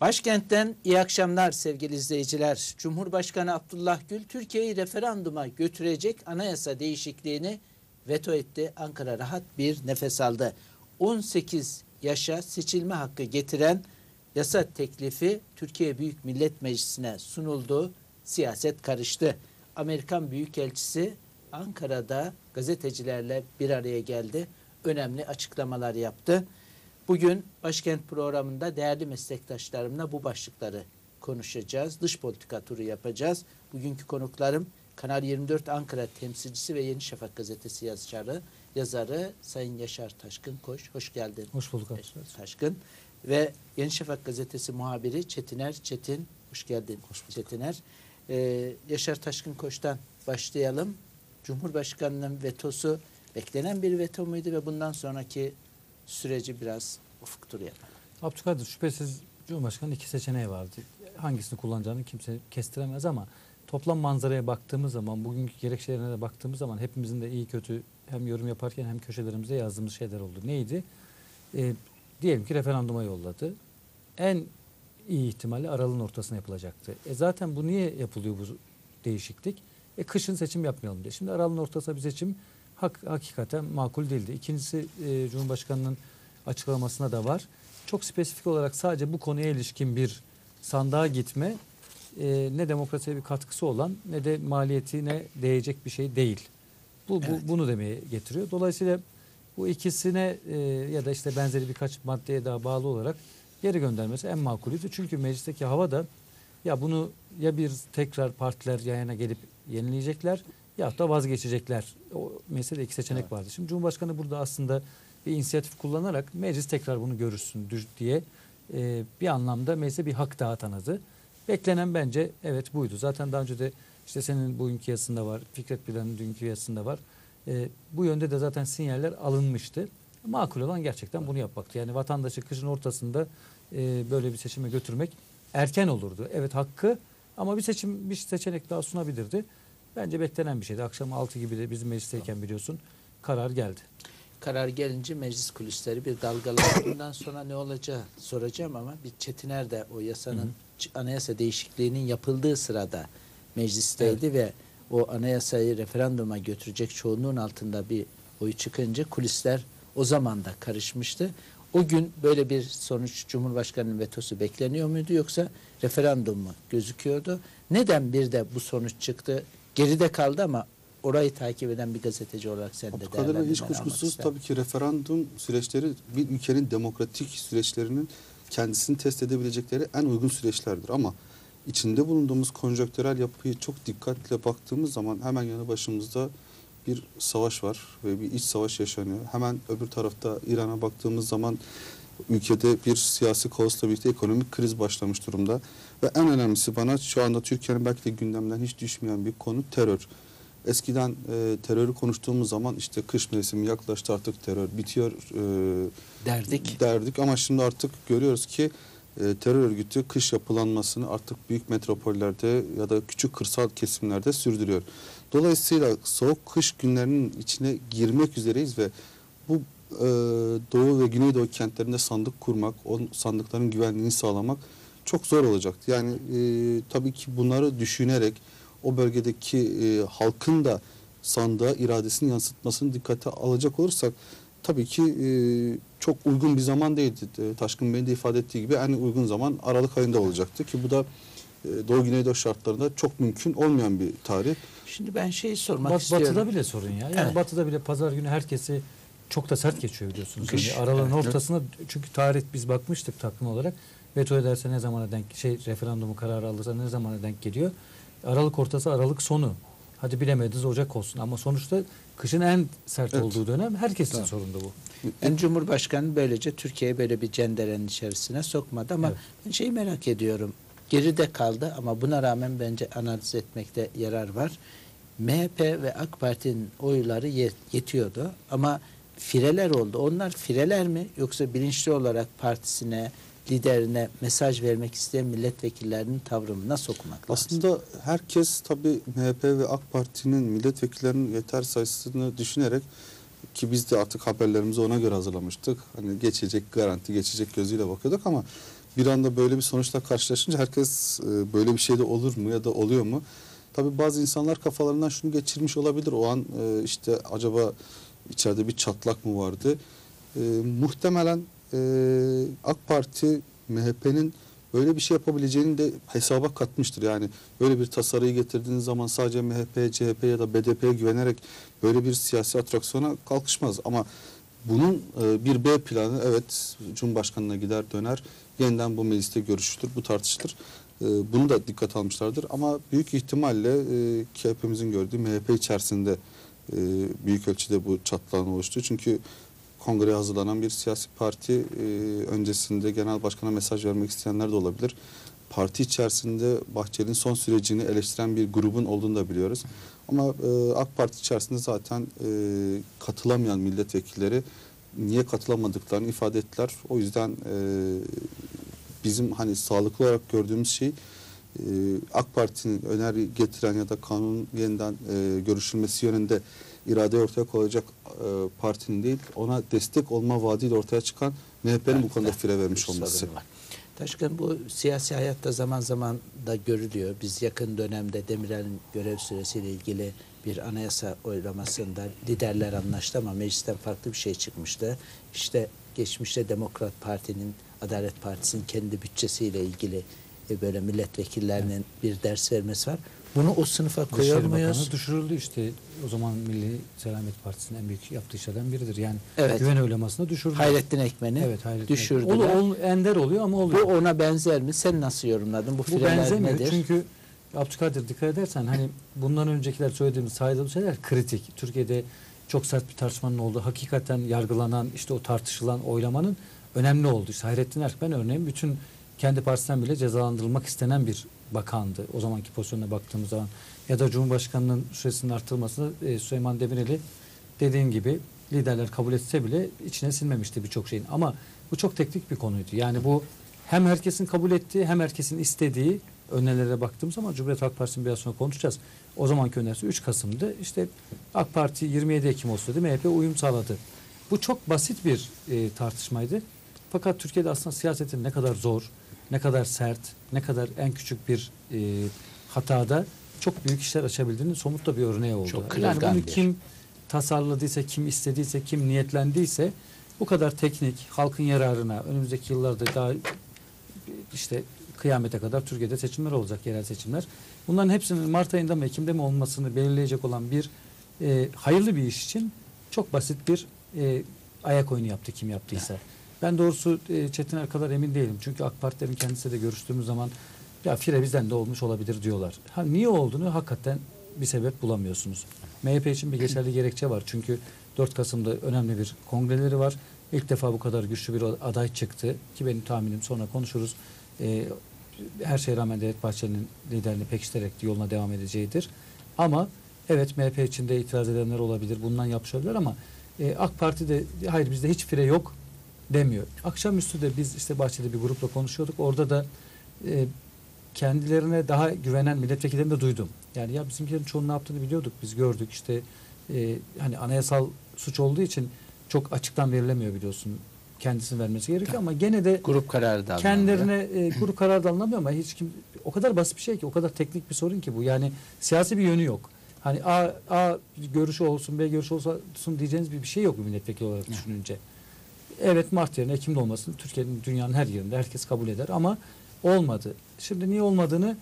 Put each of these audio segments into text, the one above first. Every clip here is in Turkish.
Başkentten iyi akşamlar sevgili izleyiciler. Cumhurbaşkanı Abdullah Gül Türkiye'yi referanduma götürecek anayasa değişikliğini veto etti. Ankara rahat bir nefes aldı. 18 yaşa seçilme hakkı getiren yasa teklifi Türkiye Büyük Millet Meclisi'ne sunuldu. Siyaset karıştı. Amerikan Büyükelçisi Ankara'da gazetecilerle bir araya geldi. Önemli açıklamalar yaptı. Bugün Başkent programında değerli meslektaşlarımla bu başlıkları konuşacağız. Dış politika turu yapacağız. Bugünkü konuklarım Kanal 24 Ankara temsilcisi ve Yeni Şafak gazetesi yazarı, yazarı Sayın Yaşar Taşkın Koş. Hoş geldin. Hoş bulduk. Taşkın. Ve Yeni Şafak gazetesi muhabiri Çetiner Çetin. Hoş geldin Hoş Çetiner. Ee, Yaşar Taşkın Koç'tan başlayalım. Cumhurbaşkanının vetosu beklenen bir veto muydu ve bundan sonraki süreci biraz ufuk turu. Abdülkadir şüphesiz Cumhurbaşkanı'nın iki seçeneği vardı. Hangisini kullanacağını kimse kestiremez ama toplam manzaraya baktığımız zaman, bugünkü gerekçelerine de baktığımız zaman hepimizin de iyi kötü hem yorum yaparken hem köşelerimizde yazdığımız şeyler oldu. Neydi? E, diyelim ki referanduma yolladı. En iyi ihtimalle aralığın ortasına yapılacaktı. E zaten bu niye yapılıyor bu değişiklik? E kışın seçim yapmayalım diye. Şimdi aralığın ortasına bir seçim hak, hakikaten makul değildi. İkincisi e, Cumhurbaşkanı'nın açıklamasına da var. Çok spesifik olarak sadece bu konuya ilişkin bir sandığa gitme e, ne demokrasiye bir katkısı olan ne de maliyetine değecek bir şey değil. Bu, bu evet. bunu demeye getiriyor. Dolayısıyla bu ikisine e, ya da işte benzeri birkaç maddeye daha bağlı olarak geri göndermesi en makulüydü. Çünkü meclisteki hava da ya bunu ya bir tekrar partiler yayına gelip yenileyecekler ya da vazgeçecekler. O meselede iki seçenek evet. vardı. Şimdi Cumhurbaşkanı burada aslında bir inisiyatif kullanarak meclis tekrar bunu görürsün diye e, bir anlamda meclise bir hak daha tanıdı. Beklenen bence evet buydu. Zaten daha önce de işte senin bugünkü yazısında var, Fikret Bilen'in dünkü yazısında var. E, bu yönde de zaten sinyaller alınmıştı. Makul olan gerçekten bunu yapmaktı. Yani vatandaşı kışın ortasında e, böyle bir seçime götürmek erken olurdu. Evet hakkı ama bir seçim bir seçenek daha sunabilirdi. Bence beklenen bir şeydi. Akşam 6 gibi de bizim meclisteyken biliyorsun karar geldi. Karar gelince meclis kulisleri bir dalgalandı. Bundan sonra ne olacağı soracağım ama bir Çetiner de o yasanın hı hı. anayasa değişikliğinin yapıldığı sırada meclisteydi evet. ve o anayasayı referanduma götürecek çoğunluğun altında bir oy çıkınca kulisler o zaman da karışmıştı. O gün böyle bir sonuç Cumhurbaşkanı'nın vetosu bekleniyor muydu yoksa referandum mu gözüküyordu? Neden bir de bu sonuç çıktı? geride kaldı ama orayı takip eden bir gazeteci olarak sen de değerlendirmen hiç kuşkusuz tabii ki referandum süreçleri bir ülkenin demokratik süreçlerinin kendisini test edebilecekleri en uygun süreçlerdir ama içinde bulunduğumuz konjonktürel yapıyı çok dikkatle baktığımız zaman hemen yanı başımızda bir savaş var ve bir iç savaş yaşanıyor. Hemen öbür tarafta İran'a baktığımız zaman ülkede bir siyasi kaosla birlikte ekonomik kriz başlamış durumda. Ve en önemlisi bana şu anda Türkiye'nin belki de gündemden hiç düşmeyen bir konu terör. Eskiden e, terörü konuştuğumuz zaman işte kış mevsimi yaklaştı artık terör bitiyor e, derdik. derdik ama şimdi artık görüyoruz ki e, terör örgütü kış yapılanmasını artık büyük metropollerde ya da küçük kırsal kesimlerde sürdürüyor. Dolayısıyla soğuk kış günlerinin içine girmek üzereyiz ve bu e, Doğu ve Güneydoğu kentlerinde sandık kurmak, o sandıkların güvenliğini sağlamak çok zor olacaktı. Yani e, tabii ki bunları düşünerek o bölgedeki e, halkın da sandığa iradesini yansıtmasını dikkate alacak olursak tabii ki e, çok uygun bir zaman değildi. E, Taşkın Bey'in de ifade ettiği gibi en uygun zaman Aralık ayında olacaktı ki bu da e, Doğu Güneydoğu şartlarında çok mümkün olmayan bir tarih. Şimdi ben şey sormak Bat, istiyorum. Batı'da bile sorun ya. Yani evet. Batı'da bile pazar günü herkesi çok da sert geçiyor biliyorsunuz. Kış, yani aralığın evet. ortasına çünkü tarih biz bakmıştık takvim olarak veto ederse ne zamana denk şey referandumu kararı alırsa ne zamana denk geliyor? Aralık ortası Aralık sonu. Hadi bilemediniz Ocak olsun ama sonuçta kışın en sert evet. olduğu dönem herkesin tamam. sorunu bu. En Cumhurbaşkanı böylece Türkiye'yi böyle bir cenderenin içerisine sokmadı ama evet. ben şeyi merak ediyorum. Geride kaldı ama buna rağmen bence analiz etmekte yarar var. MHP ve AK Parti'nin oyları yetiyordu ama fireler oldu. Onlar fireler mi yoksa bilinçli olarak partisine, liderine mesaj vermek isteyen milletvekillerinin tavrını nasıl okumak lazım? Aslında herkes tabii MHP ve AK Parti'nin milletvekillerinin yeter sayısını düşünerek ki biz de artık haberlerimizi ona göre hazırlamıştık. Hani geçecek garanti geçecek gözüyle bakıyorduk ama bir anda böyle bir sonuçla karşılaşınca herkes e, böyle bir şey de olur mu ya da oluyor mu? Tabii bazı insanlar kafalarından şunu geçirmiş olabilir. O an e, işte acaba içeride bir çatlak mı vardı? E, muhtemelen e, AK Parti MHP'nin böyle bir şey yapabileceğini de hesaba katmıştır. Yani böyle bir tasarıyı getirdiğiniz zaman sadece MHP, CHP ya da BDP'ye güvenerek böyle bir siyasi atraksiyona kalkışmaz. Ama bunun e, bir B planı evet Cumhurbaşkanı'na gider döner. Yeniden bu mecliste görüşülür, bu tartışılır. E, Bunu da dikkat almışlardır. Ama büyük ihtimalle e, ki hepimizin gördüğü MHP içerisinde e, büyük ölçüde bu çatlağın oluştu. Çünkü kongreye hazırlanan bir siyasi parti e, öncesinde genel başkana mesaj vermek isteyenler de olabilir. Parti içerisinde Bahçeli'nin son sürecini eleştiren bir grubun olduğunu da biliyoruz. Ama e, AK Parti içerisinde zaten e, katılamayan milletvekilleri niye katılamadıklarını ifade ettiler. O yüzden e, bizim hani sağlıklı olarak gördüğümüz şey e, AK Parti'nin öneri getiren ya da kanun yeniden e, görüşülmesi yönünde irade ortaya koyacak e, partinin değil ona destek olma vaadiyle ortaya çıkan MHP'nin bu konuda fire vermiş olması. var. Taşkın bu siyasi hayatta zaman zaman da görülüyor. Biz yakın dönemde Demirel'in görev süresiyle ilgili bir anayasa oylamasında liderler anlaştı ama meclisten farklı bir şey çıkmıştı. İşte geçmişte Demokrat Parti'nin, Adalet Partisi'nin kendi bütçesiyle ilgili e, böyle milletvekillerinin bir ders vermesi var. Bunu o sınıfa koyuyor muyuz? Düşürüldü işte. O zaman Milli Selamet Partisi'nin en büyük yaptığı işlerden biridir. Yani Evet. güven oylamasında düşürdü. Hayrettin Ekmen'i evet, Hayrettin. Ekmen. Ol, ol- ender oluyor ama Bu oluyor. ona benzer mi? Sen nasıl yorumladın? Bu, Bu benzemiyor nedir? çünkü Abdülkadir dikkat edersen hani bundan öncekiler söylediğimiz sayıda şeyler kritik. Türkiye'de çok sert bir tartışmanın olduğu, hakikaten yargılanan, işte o tartışılan oylamanın önemli olduğu. İşte Hayrettin Erkmen örneğin bütün kendi partisinden bile cezalandırılmak istenen bir bakandı. O zamanki pozisyonuna baktığımız zaman. Ya da Cumhurbaşkanı'nın süresinin artırılmasını e, Süleyman Demirel'i dediğin gibi liderler kabul etse bile içine sinmemişti birçok şeyin. Ama bu çok teknik bir konuydu. Yani bu hem herkesin kabul ettiği hem herkesin istediği önerilere baktığımız zaman Cumhuriyet Halk Partisi'nin biraz sonra konuşacağız. O zamanki önerisi 3 Kasım'dı. İşte AK Parti 27 Ekim olsun dedi. MHP uyum sağladı. Bu çok basit bir e, tartışmaydı. Fakat Türkiye'de aslında siyasetin ne kadar zor, ne kadar sert, ne kadar en küçük bir e, hatada çok büyük işler açabildiğinin somut da bir örneği oldu. Çok yani kırılgan bunu bir- kim tasarladıysa, kim istediyse, kim niyetlendiyse bu kadar teknik, halkın yararına önümüzdeki yıllarda daha işte kıyamete kadar Türkiye'de seçimler olacak, yerel seçimler. Bunların hepsinin Mart ayında mı Ekim'de mi olmasını belirleyecek olan bir e, hayırlı bir iş için çok basit bir e, ayak oyunu yaptı kim yaptıysa. Ben doğrusu e, Çetiner kadar emin değilim. Çünkü AK Partilerin kendisiyle de görüştüğümüz zaman ya fire bizden de olmuş olabilir diyorlar. Ha, niye olduğunu hakikaten bir sebep bulamıyorsunuz. MHP için bir geçerli gerekçe var. Çünkü 4 Kasım'da önemli bir kongreleri var. İlk defa bu kadar güçlü bir aday çıktı ki benim tahminim sonra konuşuruz. Ee, her şeye rağmen Devlet Bahçeli'nin liderini pekiştirerek yoluna devam edeceğidir. Ama evet MHP içinde itiraz edenler olabilir. Bundan yapmış olabilir ama e, AK Parti de hayır bizde hiç fire yok demiyor. Akşamüstü de biz işte Bahçeli bir grupla konuşuyorduk. Orada da e, kendilerine daha güvenen milletvekillerini de duydum. Yani ya bizimkilerin çoğunun ne yaptığını biliyorduk. Biz gördük işte e, hani anayasal suç olduğu için çok açıktan verilemiyor biliyorsun. Kendisini vermesi gerekiyor ama gene de Grup kararı da kendilerine e, grup karar da alınamıyor ama hiç kim o kadar basit bir şey ki o kadar teknik bir sorun ki bu. Yani siyasi bir yönü yok. Hani A, A görüşü olsun B görüşü olsun diyeceğiniz bir, bir şey yok milletvekili olarak düşününce. Evet Mart yerine Ekim'de olmasın Türkiye'nin dünyanın her yerinde herkes kabul eder ama olmadı. Şimdi niye olmadığını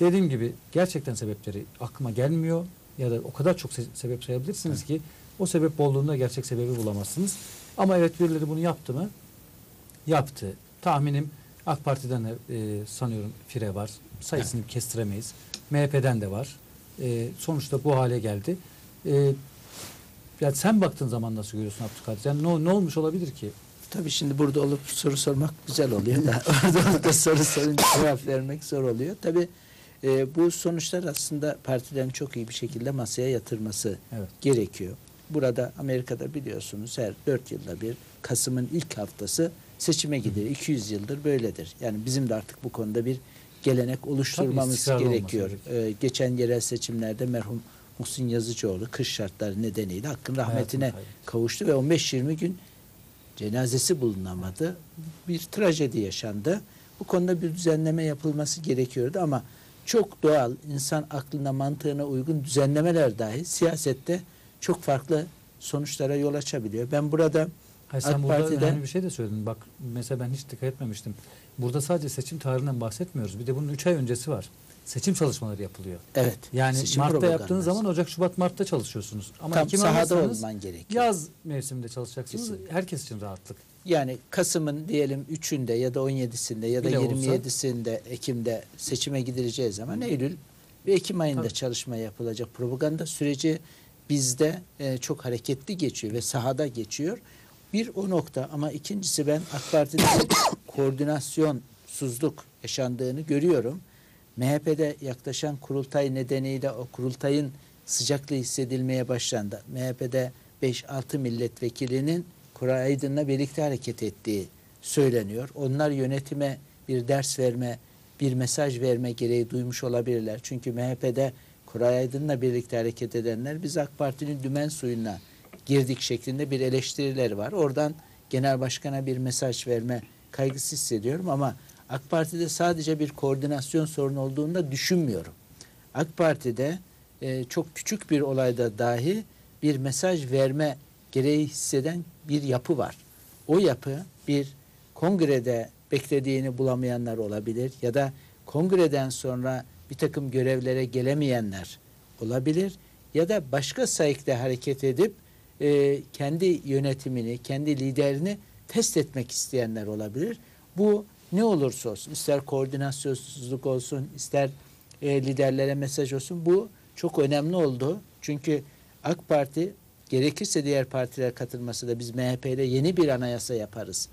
dediğim gibi gerçekten sebepleri aklıma gelmiyor ya da o kadar çok se- sebep sayabilirsiniz ki o sebep olduğunda gerçek sebebi bulamazsınız. Ama evet birileri bunu yaptı mı? Yaptı. Tahminim AK Parti'den de e, sanıyorum fire var. Sayısını kestiremeyiz. MHP'den de var. E, sonuçta bu hale geldi. E, yani sen baktığın zaman nasıl görüyorsun Abdülkadir? Yani ne, ne olmuş olabilir ki? Tabii şimdi burada olup soru sormak güzel oluyor da orada olup da soru sorunca cevap vermek zor oluyor. Tabii e, bu sonuçlar aslında partilerin çok iyi bir şekilde masaya yatırması Evet. gerekiyor. Burada Amerika'da biliyorsunuz her dört yılda bir Kasım'ın ilk haftası seçime gidiyor. 200 yıldır böyledir. Yani bizim de artık bu konuda bir gelenek oluşturmamız gerekiyor. Ee, geçen yerel seçimlerde merhum Muhsin Yazıcıoğlu kış şartları nedeniyle hakkın rahmetine kavuştu ve 15-20 gün cenazesi bulunamadı. Bir trajedi yaşandı. Bu konuda bir düzenleme yapılması gerekiyordu ama çok doğal, insan aklına mantığına uygun düzenlemeler dahi siyasette çok farklı sonuçlara yol açabiliyor. Ben burada Hayır, sen AK burada Parti'de- önemli bir şey de söyledin. Bak mesela ben hiç dikkat etmemiştim. Burada sadece seçim tarihinden bahsetmiyoruz. Bir de bunun 3 ay öncesi var. Seçim çalışmaları yapılıyor. evet Yani seçim Mart'ta yaptığınız zaman Ocak, Şubat, Mart'ta çalışıyorsunuz. Ama tam Ekim sahada olman gerekiyor. yaz mevsiminde çalışacaksınız. Kesinlikle. Herkes için rahatlık. Yani Kasım'ın diyelim 3'ünde ya da 17'sinde ya da Bile olsa- 27'sinde Ekim'de seçime gidileceği zaman Eylül ve Ekim ayında Tabii. çalışma yapılacak. Propaganda süreci bizde e, çok hareketli geçiyor ve sahada geçiyor. Bir o nokta ama ikincisi ben AK Parti'de koordinasyonsuzluk yaşandığını görüyorum. MHP'de yaklaşan kurultay nedeniyle o kurultayın sıcaklığı hissedilmeye başlandı. MHP'de 5-6 milletvekilinin Koray Aydın'la birlikte hareket ettiği söyleniyor. Onlar yönetime bir ders verme, bir mesaj verme gereği duymuş olabilirler. Çünkü MHP'de Koray Aydın'la birlikte hareket edenler biz AK Parti'nin dümen suyuna girdik şeklinde bir eleştirileri var. Oradan genel başkana bir mesaj verme kaygısı hissediyorum ama AK Parti'de sadece bir koordinasyon sorunu olduğunu düşünmüyorum. AK Parti'de e, çok küçük bir olayda dahi bir mesaj verme gereği hisseden bir yapı var. O yapı bir kongrede beklediğini bulamayanlar olabilir ya da kongreden sonra bir takım görevlere gelemeyenler olabilir ya da başka sayıkta hareket edip e, kendi yönetimini, kendi liderini test etmek isteyenler olabilir. Bu ne olursa olsun, ister koordinasyonsuzluk olsun, ister e, liderlere mesaj olsun, bu çok önemli oldu. Çünkü AK Parti gerekirse diğer partiler katılması da biz MHP ile yeni bir anayasa yaparız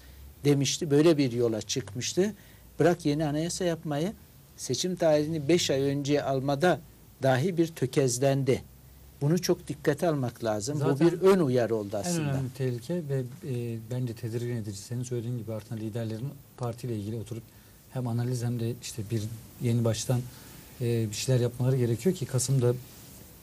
demişti. Böyle bir yola çıkmıştı. Bırak yeni anayasa yapmayı, seçim tarihini 5 ay önce almada dahi bir tökezlendi. Bunu çok dikkate almak lazım. Zaten Bu bir ön uyarı oldu En aslında. önemli tehlike ve e, bence tedirgin edici senin söylediğin gibi artan liderlerin partiyle ilgili oturup hem analiz hem de işte bir yeni baştan e, bir şeyler yapmaları gerekiyor ki Kasım'da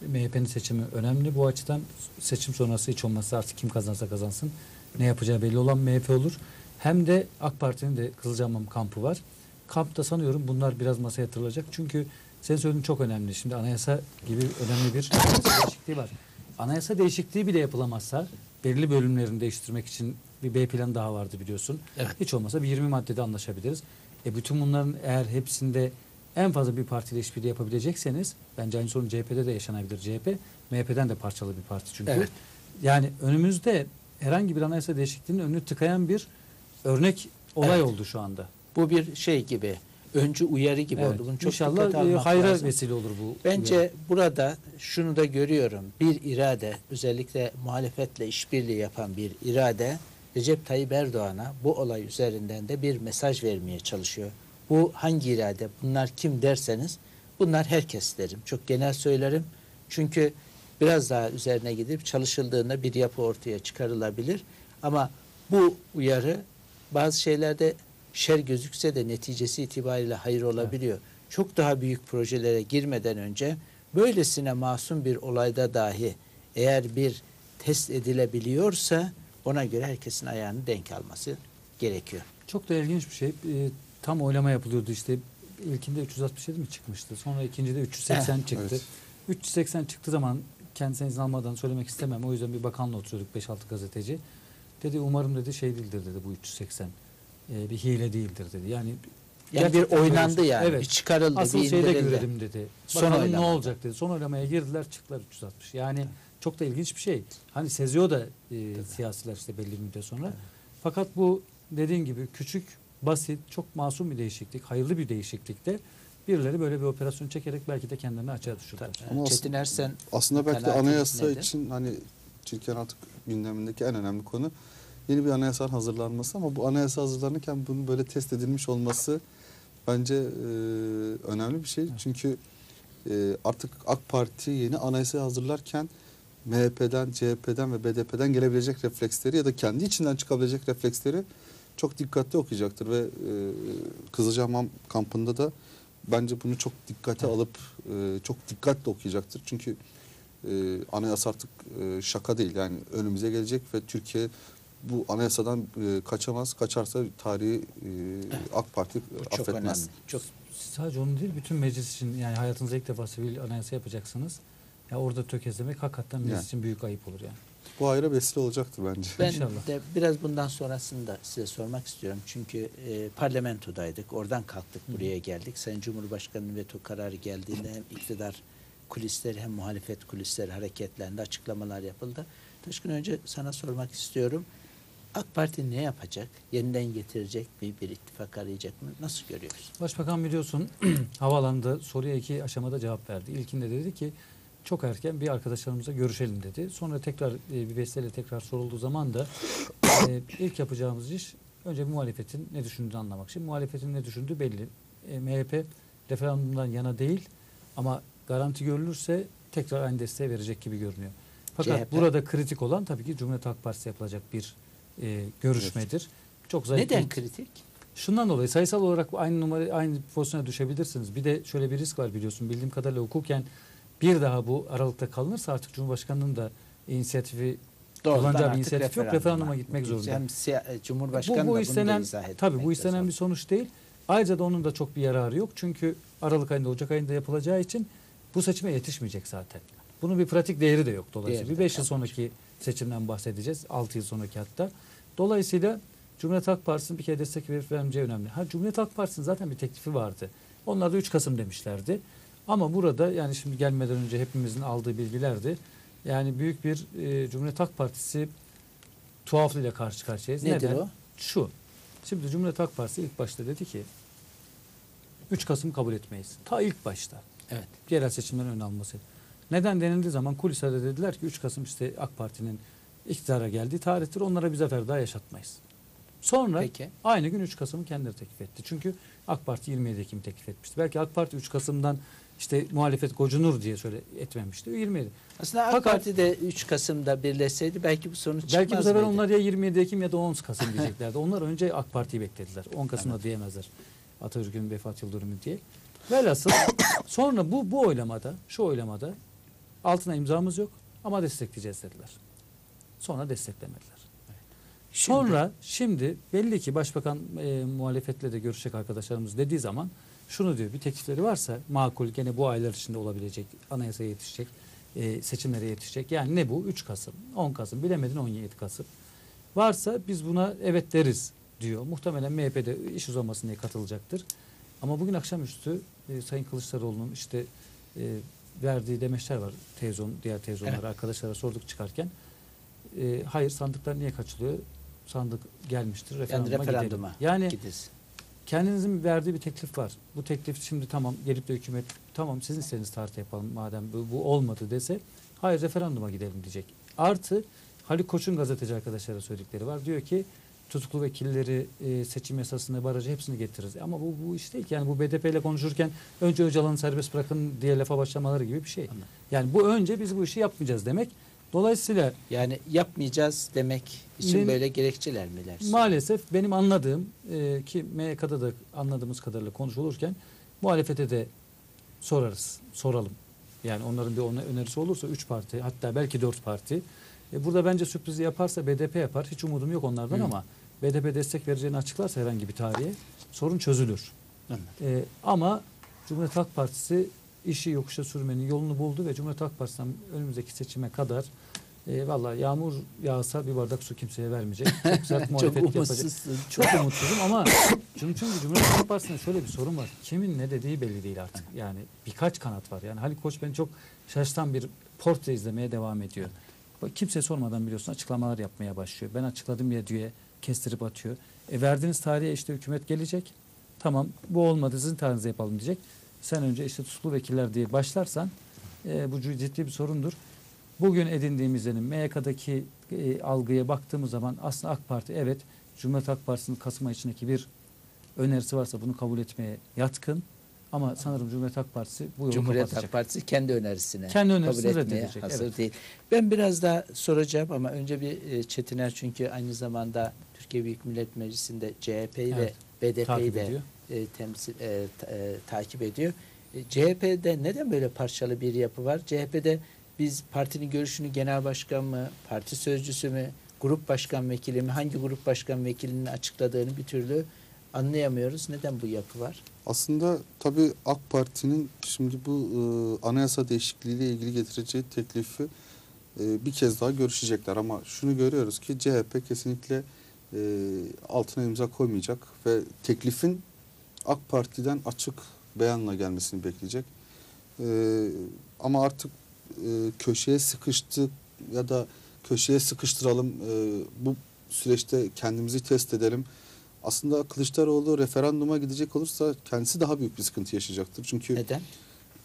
MHP'nin seçimi önemli. Bu açıdan seçim sonrası hiç olmazsa artık kim kazansa kazansın ne yapacağı belli olan MHP olur. Hem de AK Parti'nin de Kızılcahamam kampı var. Kampta sanıyorum bunlar biraz masaya yatırılacak. Çünkü senin söylediğin çok önemli. Şimdi anayasa gibi önemli bir değişikliği var. Anayasa değişikliği bile yapılamazsa belirli bölümlerini değiştirmek için bir B planı daha vardı biliyorsun. Evet. Hiç olmazsa bir 20 maddede anlaşabiliriz. E bütün bunların eğer hepsinde en fazla bir partiyle işbirliği yapabilecekseniz bence aynı sorun CHP'de de yaşanabilir. CHP MHP'den de parçalı bir parti çünkü. Evet. Yani önümüzde herhangi bir anayasa değişikliğinin önünü tıkayan bir örnek olay Evet. oldu şu anda. Bu bir şey gibi, öncü uyarı gibi Evet. oldu. Bunu çok İnşallah e, hayra lazım. vesile olur bu. Bence uyarı. burada şunu da görüyorum. Bir irade, özellikle muhalefetle işbirliği yapan bir irade Recep Tayyip Erdoğan'a bu olay üzerinden de bir mesaj vermeye çalışıyor. Bu hangi irade? Bunlar kim derseniz bunlar herkes derim. Çok genel söylerim. Çünkü biraz daha üzerine gidip çalışıldığında bir yapı ortaya çıkarılabilir. Ama bu uyarı bazı şeylerde şer gözükse de neticesi itibariyle hayır olabiliyor. Çok daha büyük projelere girmeden önce böylesine masum bir olayda dahi eğer bir test edilebiliyorsa ona göre herkesin ayağını denk alması gerekiyor. Çok da ilginç bir şey. E, tam oylama yapılıyordu işte. İlkinde 367 mi çıkmıştı? Sonra ikincide 380 Eh, çıktı. evet. 380 çıktığı zaman kendisine izin almadan söylemek istemem. O yüzden bir bakanla oturuyorduk 5-6 gazeteci. Dedi umarım dedi şey değildir dedi bu 380. E, bir hile değildir dedi. Yani Yani bir oynandı yani. Evet. Bir çıkarıldı, Asıl bir şeyde görelim dedi. Son Bakalım ne oylamada. olacak dedi. Son oylamaya girdiler çıktılar 360. Yani çok da ilginç bir şey. Hani seziyor da e, siyasiler işte belli bir müddet sonra. Fakat bu dediğin gibi küçük, basit, çok masum bir değişiklik, hayırlı bir değişiklikte birileri böyle bir operasyon çekerek belki de kendilerini açığa düşürdüler. Ama Çetin Ersen Aslında belki de anayasa nedir? için hani Türkiye'nin artık gündemindeki en önemli konu yeni bir anayasanın hazırlanması ama bu anayasa hazırlanırken bunun böyle test edilmiş olması bence e, önemli bir şey. Çünkü e, artık AK Parti yeni anayasayı hazırlarken MHP'den, CHP'den ve BDP'den gelebilecek refleksleri ya da kendi içinden çıkabilecek refleksleri çok dikkatli okuyacaktır ve e, Kızılcahamam kampında da bence bunu çok dikkate alıp e, çok dikkatli okuyacaktır. Çünkü e, anayasa artık e, şaka değil yani önümüze gelecek ve Türkiye bu anayasadan e, kaçamaz. Kaçarsa tarihi e, AK Parti Bu çok affetmez. önemli. Çok Sadece onu değil bütün meclis için yani hayatınızda ilk defa sivil anayasa yapacaksınız. Ya orada tökezlemek hakikaten meclis Yani. için büyük ayıp olur yani. Bu hayra vesile olacaktır bence. Ben İnşallah. de biraz bundan sonrasını da size sormak istiyorum. Çünkü e, parlamentodaydık. Oradan kalktık buraya geldik. Sayın Cumhurbaşkanı'nın veto kararı geldiğinde hem iktidar kulisleri hem muhalefet kulisleri hareketlerinde açıklamalar yapıldı. Taşkın önce sana sormak istiyorum. AK Parti ne yapacak? Yeniden getirecek mi? Bir ittifak arayacak mı? Nasıl görüyorsun? Başbakan biliyorsun havaalanında soruya iki aşamada cevap verdi. İlkinde dedi ki çok erken bir arkadaşlarımızla görüşelim dedi. Sonra tekrar e, bir vesileyle tekrar sorulduğu zaman da e, ilk yapacağımız iş önce muhalefetin ne düşündüğünü anlamak. Şimdi muhalefetin ne düşündüğü belli. E, MHP referandumdan yana değil ama garanti görülürse tekrar aynı desteği verecek gibi görünüyor. Fakat CHP. burada kritik olan tabii ki Cumhuriyet Halk Partisi yapılacak bir e, görüşmedir. Çok zayıf Neden kritik? Şundan dolayı sayısal olarak aynı numara aynı pozisyona düşebilirsiniz. Bir de şöyle bir risk var biliyorsun. Bildiğim kadarıyla hukuken bir daha bu aralıkta kalınırsa artık Cumhurbaşkanının da inisiyatifi kullanacağı bir inisiyatif yok. Referanduma gitmek zorunda. Hem siya- e, Cumhurbaşkanı bu, bu istenen bunu izah tabii bu istenen bir sonuç değil. Ayrıca da onun da çok bir yararı yok. Çünkü Aralık ayında Ocak ayında yapılacağı için bu seçime yetişmeyecek zaten. Bunun bir pratik değeri de yok dolayısıyla. Değeri Bir de 5 yıl sonraki seçimden bahsedeceğiz. 6 yıl sonraki hatta. Dolayısıyla Cumhuriyet Halk Partisi'nin bir kere destek verip vermeyeceği önemli. Ha, Cumhuriyet Halk Partisi'nin zaten bir teklifi vardı. Onlar da 3 Kasım demişlerdi. Ama burada yani şimdi gelmeden önce hepimizin aldığı bilgilerdi. Yani büyük bir e, Cumhuriyet Halk Partisi tuhaflığıyla karşı karşıyayız. Nedir Neden? o? Şu. Şimdi Cumhuriyet Halk Partisi ilk başta dedi ki 3 Kasım kabul etmeyiz. Ta ilk başta. Evet. Yerel seçimlerin ön alması. Neden denildiği zaman kulislerde dediler ki 3 Kasım işte AK Parti'nin iktidara geldiği tarihtir. Onlara bir zafer daha yaşatmayız. Sonra Peki. aynı gün 3 Kasım'ı kendileri teklif etti. Çünkü AK Parti 27 Ekim teklif etmişti. Belki AK Parti 3 Kasım'dan işte muhalefet gocunur diye söyle etmemişti. 27. Aslında AK Fakat- Parti de 3 Kasım'da birleşseydi belki bu sonuç çıkmaz Belki bu sefer onlar ya 27 Ekim ya da 10 Kasım diyeceklerdi. onlar önce AK Parti'yi beklediler. 10 Kasım'da diyemezler. Atatürk'ün vefat yıl dönümü diye. Velhasıl sonra bu bu oylamada, şu oylamada altına imzamız yok ama destekleyeceğiz dediler. Sonra desteklemediler. Şimdi- Sonra şimdi belli ki başbakan e, muhalefetle de görüşecek arkadaşlarımız dediği zaman şunu diyor bir teklifleri varsa makul gene bu aylar içinde olabilecek anayasaya yetişecek e, seçimlere yetişecek. Yani ne bu 3 Kasım 10 Kasım bilemedin 17 Kasım varsa biz buna evet deriz diyor. Muhtemelen MHP'de iş uzamasın diye katılacaktır. Ama bugün akşamüstü e, Sayın Kılıçdaroğlu'nun işte e, verdiği demeçler var televizyon diğer televizyonlara Evet. arkadaşlara sorduk çıkarken. E, hayır sandıklar niye kaçılıyor? Sandık gelmiştir yani referanduma, referanduma gidelim. Yani gideriz. kendinizin verdiği bir teklif var. Bu teklif şimdi tamam gelip de hükümet tamam sizin istediğiniz tarihte yapalım madem bu, bu olmadı dese hayır referanduma gidelim diyecek. Artı Haluk Koç'un gazeteci arkadaşlara söyledikleri var. Diyor ki tutuklu vekilleri e, seçim yasasını barajı hepsini getiririz. Ama bu, bu iş değil ki. Yani bu BDP ile konuşurken önce Öcalan'ı serbest bırakın diye lafa başlamaları gibi bir şey. Anladım. Yani bu önce biz bu işi yapmayacağız demek. Dolayısıyla Yani yapmayacağız demek için Benim- böyle gerekçeler miler? Maalesef benim anladığım e, ki MYK'da da anladığımız kadarıyla konuşulurken muhalefete de sorarız, soralım. Yani onların bir ona- önerisi olursa 3 parti hatta belki 4 parti. E, burada bence sürprizi yaparsa BDP yapar. Hiç umudum yok onlardan Hı. ama BDP destek vereceğini açıklarsa herhangi bir tarihe sorun çözülür. E, ama Cumhuriyet Halk Partisi işi yokuşa sürmenin yolunu buldu ve Cumhuriyet Halk Partisi'nden önümüzdeki seçime kadar e, valla yağmur yağsa bir bardak su kimseye vermeyecek. Çok sert Çok muhalefet yapacak. umutsuzsun. Çok umutsuzum ama çünkü, çünkü Cumhuriyet Halk Partisi'nde şöyle bir sorun var. Kimin ne dediği belli değil artık. Yani birkaç kanat var. Yani Haluk Koç beni çok şaşırtan bir portre izlemeye devam ediyor. Kimse sormadan biliyorsun açıklamalar yapmaya başlıyor. Ben açıkladım ya diye kestirip atıyor. E, verdiğiniz tarihe işte hükümet gelecek. Tamam bu olmadı sizin tarihinize yapalım diyecek. Sen önce işte tutuklu vekiller diye başlarsan e, bu ciddi bir sorundur. Bugün edindiğimiz izlenim MYK'daki e, algıya baktığımız zaman aslında AK Parti evet Cumhuriyet Halk Partisi'nin Kasım ayı içindeki bir önerisi varsa bunu kabul etmeye yatkın. Ama sanırım Cumhuriyet Halk Partisi bu yolu Cumhuriyet kapatacak. Halk Partisi kendi önerisine Kendi önerisini kabul etmeye hazır evet. değil. Ben biraz daha soracağım ama önce bir e, Çetiner çünkü aynı zamanda Türkiye Büyük Millet Meclisi'nde CHP'yi Evet, ve BDP'yi de ediyor. e, temsil e, ta- e, takip ediyor. E, CHP'de neden böyle parçalı bir yapı var? CHP'de biz partinin görüşünü genel başkan mı, parti sözcüsü mü, grup başkan vekili mi hangi grup başkan vekilinin açıkladığını bir türlü anlayamıyoruz. Neden bu yapı var? Aslında tabii AK Parti'nin şimdi bu e, anayasa değişikliğiyle ilgili getireceği teklifi e, bir kez daha görüşecekler. Ama şunu görüyoruz ki CHP kesinlikle e, altına imza koymayacak ve teklifin AK Parti'den açık beyanla gelmesini bekleyecek. E, ama artık e, köşeye sıkıştı ya da köşeye sıkıştıralım e, bu süreçte kendimizi test edelim. Aslında Kılıçdaroğlu referanduma gidecek olursa kendisi daha büyük bir sıkıntı yaşayacaktır. Çünkü Neden?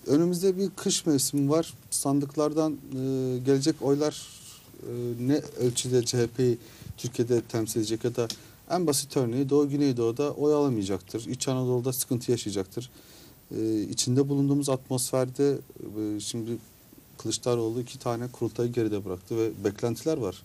önümüzde bir kış mevsimi var. Sandıklardan e, gelecek oylar e, ne ölçüde CHP'yi Türkiye'de temsil edecek ya da en basit örneği Doğu Güneydoğu'da oy alamayacaktır. İç Anadolu'da sıkıntı yaşayacaktır. E, içinde bulunduğumuz atmosferde e, şimdi Kılıçdaroğlu iki tane kurultayı geride bıraktı ve beklentiler var.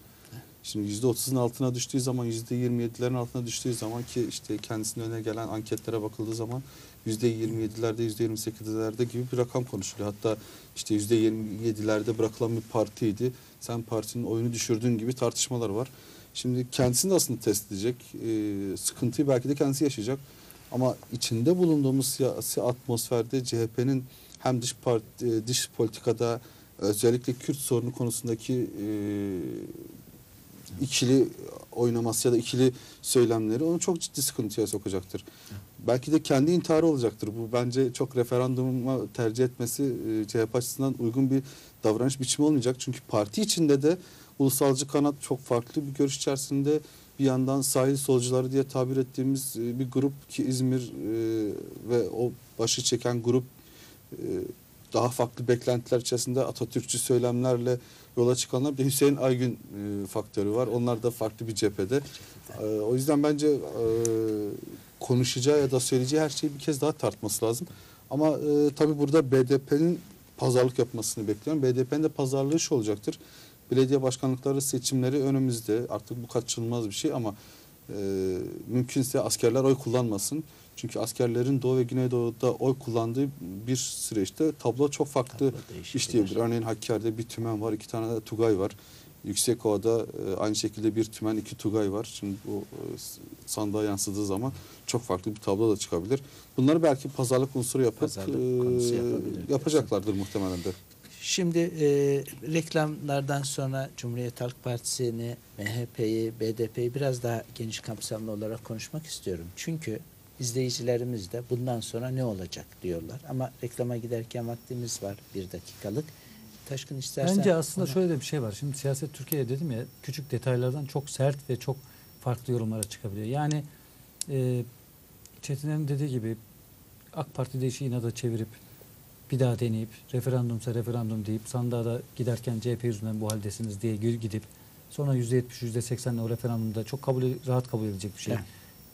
Şimdi yüzde otuzun altına düştüğü zaman yüzde yirmi yedilerin altına düştüğü zaman ki işte kendisinin önüne gelen anketlere bakıldığı zaman yüzde yirmi yedilerde yüzde yirmi sekizlerde gibi bir rakam konuşuluyor. Hatta işte yüzde yirmi yedilerde bırakılan bir partiydi. Sen partinin oyunu düşürdüğün gibi tartışmalar var. Şimdi kendisini de aslında test edecek. Ee, sıkıntıyı belki de kendisi yaşayacak. Ama içinde bulunduğumuz siyasi atmosferde CHP'nin hem dış parti, e, dış politikada özellikle Kürt sorunu konusundaki e, ikili oynaması ya da ikili söylemleri onu çok ciddi sıkıntıya sokacaktır. Belki de kendi intiharı olacaktır. Bu bence çok referanduma tercih etmesi e, CHP açısından uygun bir davranış biçimi olmayacak. Çünkü parti içinde de ulusalcı kanat çok farklı bir görüş içerisinde bir yandan sahil solcuları diye tabir ettiğimiz e, bir grup ki İzmir e, ve o başı çeken grup daha farklı beklentiler içerisinde Atatürkçü söylemlerle yola çıkanlar bir de Hüseyin Aygün e, faktörü var. Onlar da farklı bir cephede. E, o yüzden bence e, konuşacağı ya da söyleyeceği her şeyi bir kez daha tartması lazım. Ama e, tabii burada BDP'nin pazarlık yapmasını bekliyorum. BDP'nin de pazarlığı şu olacaktır. Belediye başkanlıkları seçimleri önümüzde. Artık bu kaçınılmaz bir şey ama e, mümkünse askerler oy kullanmasın. Çünkü askerlerin Doğu ve Güneydoğu'da oy kullandığı bir süreçte tablo çok farklı Tablo işleyebilir. Örneğin Hakkari'de bir tümen var, iki tane de Tugay var. Yüksekova'da e, aynı şekilde bir tümen, iki Tugay var. Şimdi bu e, sandığa yansıdığı zaman çok farklı bir tablo da çıkabilir. Bunları belki pazarlık unsuru yapıp Pazarlık e, yapacaklardır muhtemelen de. Şimdi e, reklamlardan sonra Cumhuriyet Halk Partisi'ni, MHP'yi, BDP'yi biraz daha geniş kapsamlı olarak konuşmak istiyorum. Çünkü izleyicilerimiz de bundan sonra ne olacak diyorlar. Ama reklama giderken vaktimiz var bir dakikalık. Taşkın istersen... Bence aslında ona- şöyle de bir şey var. Şimdi siyaset Türkiye'de dedim ya küçük detaylardan çok sert ve çok farklı yorumlara çıkabiliyor. Yani e, Çetin'in dediği gibi AK Parti de işi inada çevirip bir daha deneyip referandumsa referandum deyip sandığa da giderken CHP yüzünden bu haldesiniz diye gidip sonra %70 %80'le o referandumda çok kabul rahat kabul edilecek bir şey. Evet.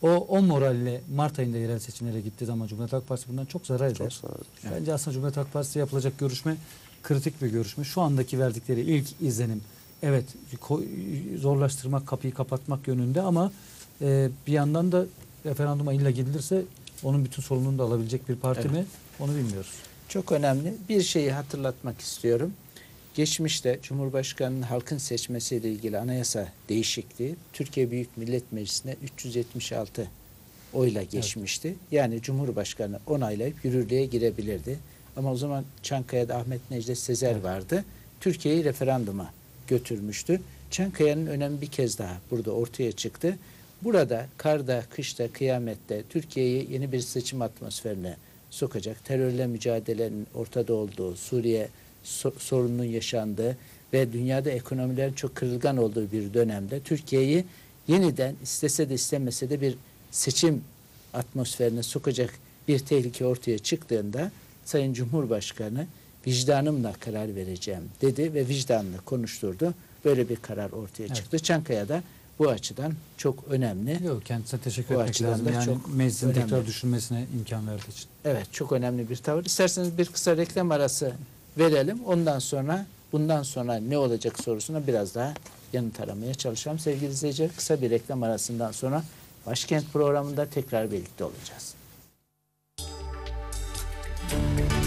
O, o moralle Mart ayında yerel seçimlere gittiği zaman Cumhuriyet Halk Partisi bundan çok zarar eder. Çok sağ olun. Bence aslında Cumhuriyet Halk Partisi yapılacak görüşme kritik bir görüşme. Şu andaki verdikleri ilk izlenim evet zorlaştırmak, kapıyı kapatmak yönünde ama e, bir yandan da referanduma illa gidilirse onun bütün sorumluluğunu da alabilecek bir parti Evet. mi onu bilmiyoruz. Çok önemli. Bir şeyi hatırlatmak istiyorum. Geçmişte Cumhurbaşkanı'nın halkın seçmesiyle ilgili anayasa değişikliği Türkiye Büyük Millet Meclisi'ne 376 oyla geçmişti. Yani Cumhurbaşkanı onaylayıp yürürlüğe girebilirdi. Ama o zaman Çankaya'da Ahmet Necdet Sezer Evet. vardı. Türkiye'yi referanduma götürmüştü. Çankaya'nın önemi bir kez daha burada ortaya çıktı. Burada karda, kışta, kıyamette Türkiye'yi yeni bir seçim atmosferine sokacak. Terörle mücadelenin ortada olduğu, Suriye so- sorununun yaşandığı ve dünyada ekonomilerin çok kırılgan olduğu bir dönemde Türkiye'yi yeniden istese de istemese de bir seçim atmosferine sokacak bir tehlike ortaya çıktığında Sayın Cumhurbaşkanı vicdanımla karar vereceğim dedi ve vicdanla konuşturdu. Böyle bir karar ortaya Evet. çıktı. Çankaya'da bu açıdan çok önemli. Yok kendisine teşekkür Bu etmek lazım. da Yani çok meclisin önemli. tekrar düşünmesine imkan verdiği için. Evet çok önemli bir tavır. İsterseniz bir kısa reklam arası verelim. Ondan sonra bundan sonra ne olacak sorusuna biraz daha yanıt aramaya çalışalım. Sevgili izleyiciler kısa bir reklam arasından sonra Başkent programında tekrar birlikte olacağız. Müzik